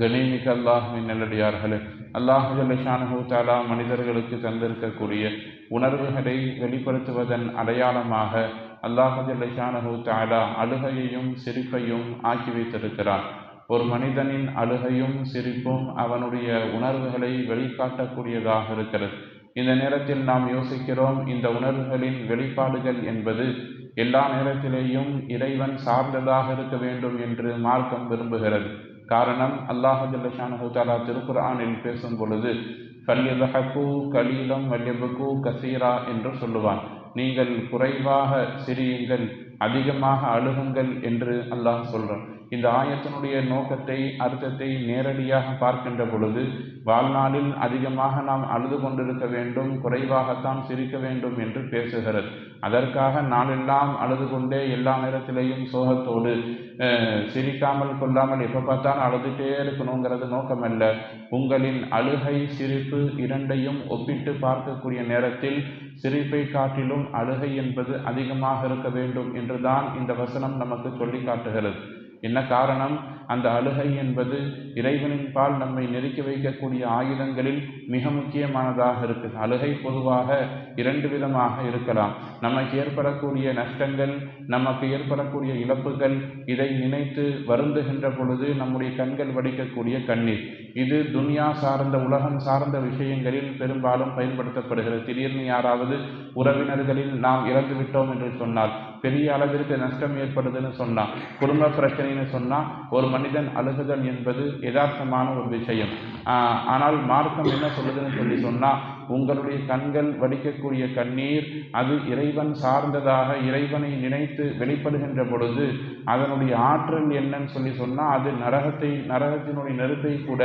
கணேமிக்க அல்லாஹுவின் நல்லடியார்களே அல்லாஹு தாலா மனிதர்களுக்கு தந்திருக்கக்கூடிய உணர்வுகளை வெளிப்படுத்துவதன் அடையாளமாக அல்லாஹு தாலா அழுகையையும் சிரிப்பையும் ஆக்கி வைத்திருக்கிறான் ஒரு மனிதனின் அழுகையும் சிரிப்பும் அவனுடைய உணர்வுகளை வெளிக்காட்டக்கூடியதாக இருக்கிறது. இந்த நேரத்தில் நாம் யோசிக்கிறோம் இந்த உணர்வுகளின் வெளிப்பாடுகள் என்பது எல்லா நேரத்திலேயும் இறைவன் சார்ந்ததாக இருக்க வேண்டும் என்று மார்க்கம் விரும்புகிறது. காரணம் அல்லாஹு ஜல்லஷானு திருக்குர்ஆனில் பேசும் பொழுது ஃபல்யதஹகு கலீலம் வல்யபகு கசீரா என்று சொல்லுவான். நீங்கள் குறைவாக சிரியுங்கள் அதிகமாக அழுகுங்கள் என்று அல்லாஹ் சொல்றான். இந்த ஆயத்தினுடைய நோக்கத்தை அர்த்தத்தை நேரடியாக பார்க்கின்ற பொழுது வாழ்நாளில் அதிகமாக நாம் அழுது கொண்டிருக்க வேண்டும் குறைவாகத்தான் சிரிக்க வேண்டும் என்று பேசுகிறது. அதற்காக நாளெல்லாம் அழுது கொண்டே எல்லா நேரத்திலேயும் சோகத்தோடு சிரிக்காமல் கொள்ளாமல் எப்போ பார்த்தாலும் அழுதுகிட்டே இருக்கணுங்கிறது நோக்கமல்ல. உங்களின் அழுகை சிரிப்பு இரண்டையும் ஒப்பிட்டு பார்க்கக்கூடிய நேரத்தில் சிரிப்பை காட்டிலும் அழுகை என்பது அதிகமாக இருக்க வேண்டும் என்றுதான் இந்த வசனம் நமக்கு சொல்லி காட்டுகிறது. என்ன காரணம்? அந்த அழுகை என்பது இறைவனின் பால் நம்மை நெருக்கி வைக்கக்கூடிய ஆயுதங்களில் மிக முக்கியமானதாக இருக்குது. அழுகை பொதுவாக இரண்டு விதமாக இருக்கலாம். நமக்கு ஏற்படக்கூடிய நஷ்டங்கள் நமக்கு ஏற்படக்கூடிய இழப்புகள் இதை நினைத்து வருந்துகின்ற பொழுது நம்முடைய கண்கள் வடிக்கக்கூடிய கண்ணீர். இது துனியா சார்ந்த உலகம் சார்ந்த விஷயங்களில் பெரும்பாலும் பயன்படுத்தப்படுகிறது. திடீர்னு யாராவது உறவினர்களில் நாம் இறந்து விட்டோம் என்று சொன்னால் பெரிய அளவிற்கு நஷ்டம் ஏற்படுதுன்னு சொன்னால் குடும்ப பிரச்சனைன்னு சொன்னால் ஒரு மனிதன் அழுகுதல் என்பது யதார்த்தமான ஒரு விஷயம். ஆனால் மார்க்கம் என்ன சொல்லுதுன்னு சொல்லி சொன்னால் உங்களுடைய கண்கள் வடிக்கக்கூடிய கண்ணீர் அது இறைவன் சார்ந்ததாக இறைவனை நினைத்து வெளிப்படுகின்ற பொழுது அதனுடைய ஆற்றல் என்னன்னு சொல்லி சொன்னால் அது நரகத்தை நரகத்தினுடைய நெருப்பை கூட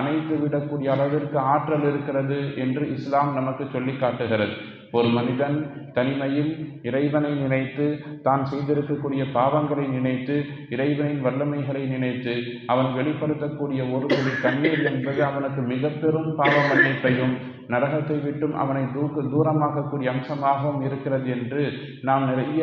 அணைத்து விடக்கூடிய அளவிற்கு ஆற்றல் இருக்கிறது என்று இஸ்லாம் நமக்கு சொல்லி காட்டுகிறது. ஒரு மனிதன் தனிமையில் இறைவனை நினைத்து தான் செய்திருக்கக்கூடிய பாவங்களை நினைத்து இறைவனின் வல்லமைகளை நினைத்து அவன் வெளிப்படுத்தக்கூடிய ஒரு துளி கண்ணீர் என்பது அவனுக்கு மிக பெரும் பாவ மன்னிப்பையும் நரகத்தை விட்டும் அவனை தூக்கு தூரமாக்கக்கூடிய அம்சமாகவும் இருக்கிறது என்று நாம் நிறைய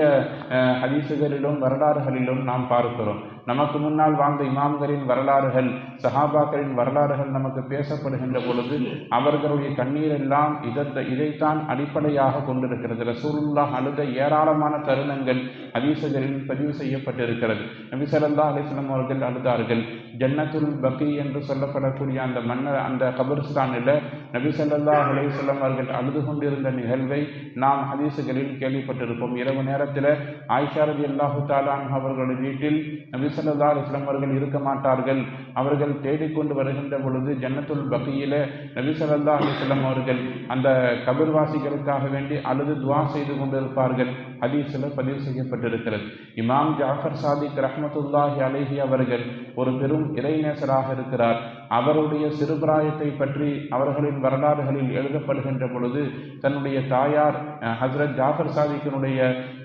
ஹதீசுகளிலும் வரலாறுகளிலும் நாம் பார்க்கிறோம். நமக்கு முன்னால் வாழ்ந்த இமாம்களின் வரலாறுகள் சஹாபாக்களின் வரலாறுகள் நமக்கு பேசப்படுகின்ற பொழுது அவர்களுடைய கண்ணீர் எல்லாம் இதத்தை இதைத்தான் அடிப்படையாக கொண்டிருக்கிறது. ரசூலுல்லாஹ் அழுத ஏராளமான தருணங்கள் ஹதீசுகளில் பதிவு செய்யப்பட்டிருக்கிறது. நபி ஸல்லல்லாஹு அவர்கள் அழுதார்கள். ஜன்னத்துல் பக்கி என்று சொல்லப்படக்கூடிய அந்த மன்னர் அந்த கபர்ஸ்தானில் நபிசல்லா ஸல்லல்லாஹு அவர்கள் அழுது கொண்டிருந்த நிகழ்வை நாம் ஹதீசுகளில் கேள்விப்பட்டிருப்போம். இரவு நேரத்தில் ஆயிஷாரதி அல்லாஹு தாலான் அவர்களுடைய வீட்டில் நபி ஸல்லல்லாஹு அலைஹி அவர்கள் இருக்க மாட்டார்கள். அவர்கள் தேடிக்கொண்டு வருகின்ற பொழுது ஜன்னத்துல் பக்கியில நபி ஸல்லல்லாஹு அலைஹி அவர்கள் அந்த கபிர்வாசிகளுக்காக வேண்டி அழுது துவா செய்து கொண்டிருப்பார்கள். ஹதீஸில் பதிவு செய்யப்பட்டிருக்கிறது. இமாம் ஜாஃபர் சாதிக் ரஹமத்துல்லாஹி அலைஹி அவர்கள் ஒரு பெரும் இறைநேசராக இருக்கிறார். அவருடைய சிறுபிராயத்தை பற்றி அவர்களின் வரலாறுகளில் எழுதப்படுகின்ற பொழுது தன்னுடைய தாயார் ஹசரத் ஜாஃபர் சாதிக்கினுடைய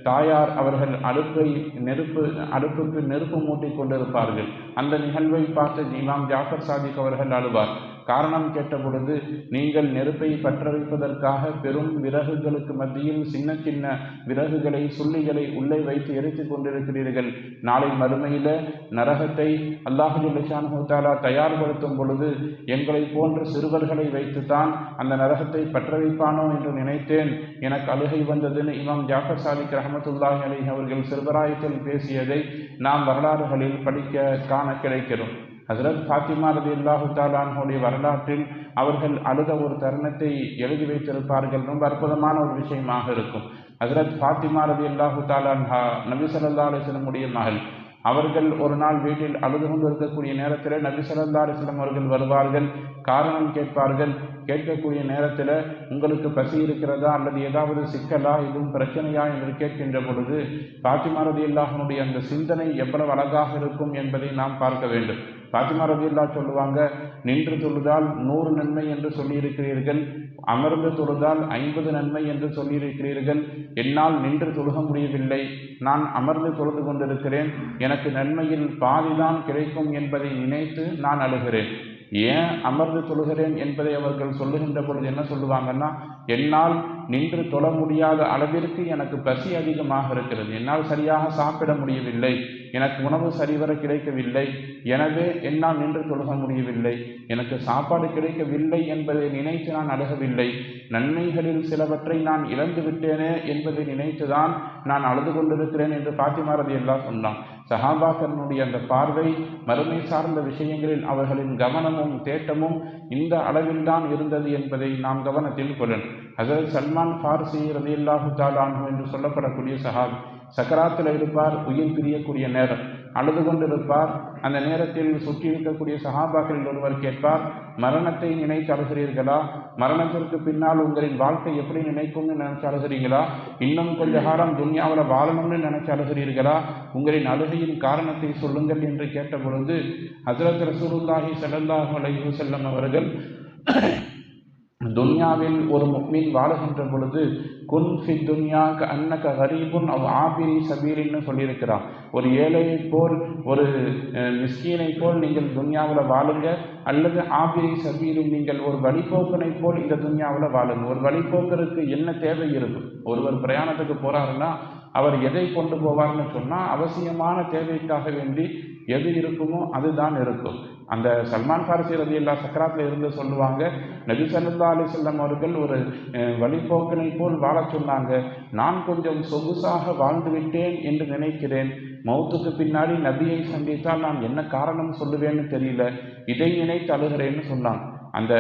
தாயார் அவர்கள் அடுப்பை நெருப்பு அடுப்புக்கு நெருப்பு மூட்டிக் கொண்டிருப்பார்கள். அந்த நிகழ்வை பார்த்து இமாம் ஜாஃபர் சாதிக் அவர்கள் அழுவார். காரணம் கேட்டபொழுது நீங்கள் நெருப்பை பற்ற வைப்பதற்காக பெரும் விறகுகளுக்கு மத்தியில் சின்ன சின்ன விறகுகளை சுள்ளிகளை உள்ளே வைத்து எரித்து கொண்டிருக்கிறீர்கள். நாளை மறுமையில் நரகத்தை அல்லாஹுல்லாலா தயார்படுத்தும் பொழுது எங்களை போன்ற சிறுவர்களை வைத்துத்தான் அந்த நரகத்தை பற்ற வைப்பானோ என்று நினைத்தேன். எனக்கு அழுகை வந்ததுன்னு இமாம் ஜாஃபர் சாலிக் ரஹமத்துல்லாஹி அலி அவர்கள் சிறுவராயத்தில் பேசியதை நாம் வரலாறுகளில் படிக்க காண கிடைக்கிறோம். ஹசரத் ஃபாத்திமா ரதி அல்லாஹு தாலானுடைய வரலாற்றில் அவர்கள் அழுத ஒரு தருணத்தை எழுதி வைத்திருப்பார்கள். ரொம்ப அற்புதமான ஒரு விஷயமாக இருக்கும். ஹசரத் ஃபாத்திமா ரதி அல்லாஹு தாலான்ஹா நபி சல்லா அலிஸ்லமுடைய மகள். அவர்கள் ஒரு நாள் வீட்டில் அழுது கொண்டு இருக்கக்கூடிய நேரத்தில் நபி சல்லா அலிஸ்லம் அவர்கள் வருவார்கள். காரணம் கேட்பார்கள். கேட்கக்கூடிய நேரத்தில் உங்களுக்கு பசி இருக்கிறதா? அல்லது ஏதாவது சிக்கலா? எதுவும் பிரச்சனையா? என்று கேட்கின்ற பொழுது பாத்திமா ரதி அல்லாஹனுடைய அந்த சிந்தனை எவ்வளவு அழகாக இருக்கும் என்பதை நாம் பார்க்க வேண்டும். பாத்திமா ரதி சொல்லுவாங்க நின்று தொழுதால் நூறு நன்மை என்று சொல்லியிருக்கிறீர்கள் அமர்ந்து தொழுதால் ஐம்பது நன்மை என்று சொல்லியிருக்கிறீர்கள் என்னால் நின்று தொழுக முடியவில்லை நான் அமர்ந்து தொழுது கொண்டிருக்கிறேன் எனக்கு நன்மையில் பாதிதான் கிடைக்கும் என்பதை நினைத்து நான் அழுகிறேன். ஏன் அமர்ந்து தொழுகிறேன் என்பதை அவர்கள் சொல்லுகின்ற பொழுது என்ன சொல்லுவாங்கன்னா என்னால் நின்று தொழ முடியாத அளவிற்கு எனக்கு பசி அதிகமாக இருக்கிறது. என்னால் சரியாக சாப்பிட முடியவில்லை. எனக்கு உணவு சரிவர கிடைக்கவில்லை. எனவே என்னால் நின்று தொழுக முடியவில்லை. எனக்கு சாப்பாடு கிடைக்கவில்லை என்பதை நினைத்து நான் அழுகவில்லை. நன்மைகளில் சிலவற்றை நான் இழந்து விட்டேனே என்பதை நினைத்துதான் நான் அழுது கொண்டிருக்கிறேன் என்று பாத்திமாரதி எல்லாம் சொன்னான். சஹாபாக்கரனுடைய அந்த பார்வை மறுமை சார்ந்த விஷயங்களில் அவர்களின் கவனமும் தேட்டமும் இந்த அளவில்தான் இருந்தது என்பதை நாம் கவனத்தில் கொள்ளணும். ஹசரத் சல்மான் ஃபார்சி ரதி தாலானு என்று சொல்லப்படக்கூடிய சஹாப் சக்கராத்தில் இருப்பார் உயிர் பிரியக்கூடிய நேரம். அழுது கொண்டிருப்பார் அந்த நேரத்தில் சுற்றி இருக்கக்கூடிய சகாபாக்களில் ஒருவர் கேட்பார் மரணத்தை நினைத்து அழுகிறீர்களா? மரணத்திற்கு பின்னால் உங்களின் வாழ்க்கை எப்படி நினைக்கும்னு நினைச்சு அழுகிறீங்களா இன்னும் கொஞ்ச காலம் துன்யாவில் வாழணும்னு நினைச்சு அழுகிறீர்களா? உங்களின் அழுகையின் காரணத்தை சொல்லுங்கள் என்று கேட்ட பொழுது ஹசரத் ரசூலுல்லாஹி ஸல்லல்லாஹு அலைஹி அவர்கள் துன்யாவில் ஒரு முக்மீன் வாழுகின்ற பொழுது குன் ஃபி துன்யா க அன்னக ஹரீபுன் அவ் ஆபிரி சபீரின்னு சொல்லியிருக்கிறான் ஒரு ஏழையை போல் ஒரு மிஸ்கீனை போல் நீங்கள் துன்யாவில் வாழுங்க அல்லது ஆபிரி சபீரில் நீங்கள் ஒரு வழிபோக்கனை போல் இந்த துன்யாவில் வாழுங்க. ஒரு வழிபோக்கருக்கு என்ன தேவை இருக்கும் ஒருவர் பிரயாணத்துக்கு போகிறாருன்னா அவர் எதை கொண்டு போவார்னு சொன்னால் அவசியமான தேவைக்காக வேண்டி எது இருக்குமோ அதுதான் இருக்கும். அந்த சல்மான் ஃபாரசி ரதி எல்லா சக்கராத்தில் இருந்து சொல்லுவாங்க நபி சல்லா அலிசல்லம் அவர்கள் ஒரு வழிபோக்கனை போல் வாழச் சொன்னாங்க. நான் கொஞ்சம் சொகுசாக வாழ்ந்து விட்டேன் என்று நினைக்கிறேன். மௌத்துக்கு பின்னாடி நபியை சந்தித்தால் நான் என்ன காரணம் சொல்லுவேன்னு தெரியல. இதை நினைத்து அழுகிறேன்னு சொன்னான். அந்த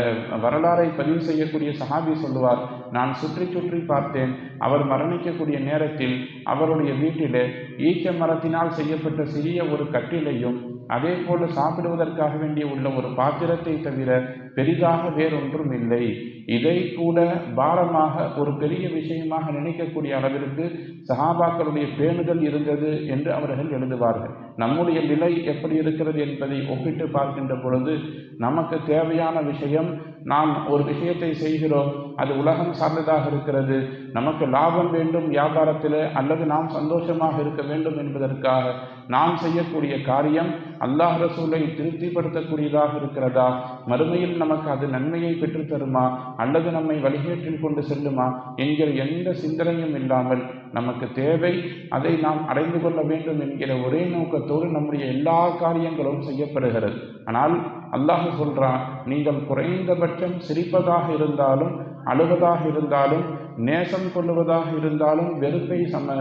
வரலாறை பதிவு செய்யக்கூடிய சஹாபி சொல்லுவார் நான் சுற்றி சுற்றி பார்த்தேன். அவர் மரணிக்கக்கூடிய நேரத்தில் அவருடைய வீட்டிலே ஈச்ச மரத்தினால் செய்யப்பட்ட சிறிய ஒரு கட்டிலையும் அதே போல சாப்பிடுவதற்காக வேண்டிய உள்ள ஒரு பாத்திரத்தை தவிர பெரிதாக வேறொன்றும் இல்லை. இதை கூட பாரமாக ஒரு பெரிய விஷயமாக நினைக்கக்கூடிய அளவிற்கு சஹாபாக்களுடைய பேணுதல் இருந்தது என்று அவர்கள் எழுதுவார்கள். நம்முடைய நிலை எப்படி இருக்கிறது என்பதை ஒப்பிட்டு பார்க்கின்ற பொழுது நமக்கு தேவையான விஷயம் நாம் ஒரு விஷயத்தை செய்கிறோம் அது உலகம் சார்ந்ததாக இருக்கிறது. நமக்கு லாபம் வேண்டும் வியாபாரத்தில் அல்லது நாம் சந்தோஷமாக இருக்க வேண்டும் என்பதற்காக நாம் செய்யக்கூடிய காரியம் அல்லாஹ் ரசூலை திருப்திப்படுத்தக்கூடியதாக இருக்கிறதா? மறுமையில் நமக்கு அது நன்மையை பெற்றுத்தருமா அல்லது நம்மை வழிகேற்றில் கொண்டு செல்லுமா? என்கிற எந்த சிந்தனையும் இல்லாமல் நமக்கு தேவை அதை நாம் அடைந்து கொள்ள வேண்டும் என்கிற ஒரே நோக்கத்தோடு நம்முடைய எல்லா காரியங்களும் செய்யப்படுகிறது. ஆனால் அல்லாஹ் சொல்றான் நீங்கள் குறைந்தபட்சம் சிரிப்பதாக இருந்தாலும் அழுவதாக இருந்தாலும் நேசம் கொள்ளுவதாக இருந்தாலும் வெறுப்பை சம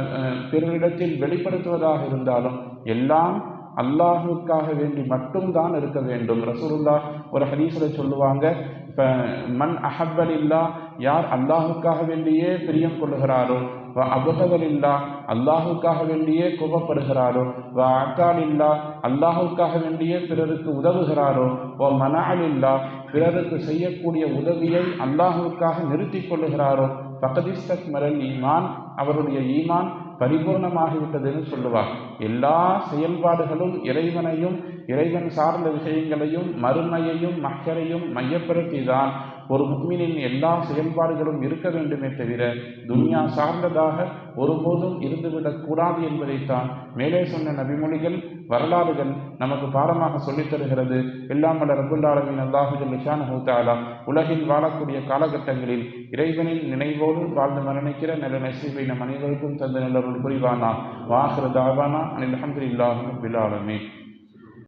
பிறரிடத்தில் வெளிப்படுத்துவதாக இருந்தாலும் எல்லாம் அல்லாஹுக்காக வேண்டி மட்டும்தான் இருக்க வேண்டும். ரசூலுல்லா ஒரு ஹதீஸில் சொல்லுவாங்க இப்போ மண் அஹப்பல் இல்லா யார் அல்லாஹுக்காக வேண்டியே பிரியம் கொள்ளுகிறாரோ வ அபுகதல் அல்லாஹுக்காக வேண்டியே கோபப்படுகிறாரோ வ அக்கால் அல்லாஹுக்காக வேண்டியே பிறருக்கு உதவுகிறாரோ ஓ மனால் பிறருக்கு செய்யக்கூடிய உதவியை அல்லாஹுக்காக நிறுத்தி கொள்ளுகிறாரோ பகதிஸ்தக் மரல் ஈமான் அவருடைய ஈமான் பரிபூர்ணமாகிவிட்டதுன்னு சொல்லுவார் எல்லா செயல்பாடுகளும் இறைவனையும் இறைவன் சார்ந்த விஷயங்களையும் மறுமையையும் மக்களையும் மையப்படுத்தி தான் ஒரு முக்மீனின் எல்லா செயல்பாடுகளும் இருக்க வேண்டுமே தவிர துன்யா சார்ந்ததாக ஒருபோதும் இருந்துவிடக்கூடாது என்பதைத்தான் மேலே சொன்ன நபிமொழிகள் வரலாறுகள் நமக்கு பாடமாக சொல்லித் தருகிறது. எல்லாம் வல்ல ரபுல்லாலமின் அல்லாஹுல் நிஷான் ஹூத்தாலா உலகில் வாழக்கூடிய காலகட்டங்களில் இறைவனின் நினைவோடு வாழ்ந்து மரணிக்கிற நல்ல நசீபை நம் அனைவருக்கும் தந்த நல்லொருள் புரிவானா? வாஹிர தாவானா அனில் அஹமதுல்லாஹு பிலாலமே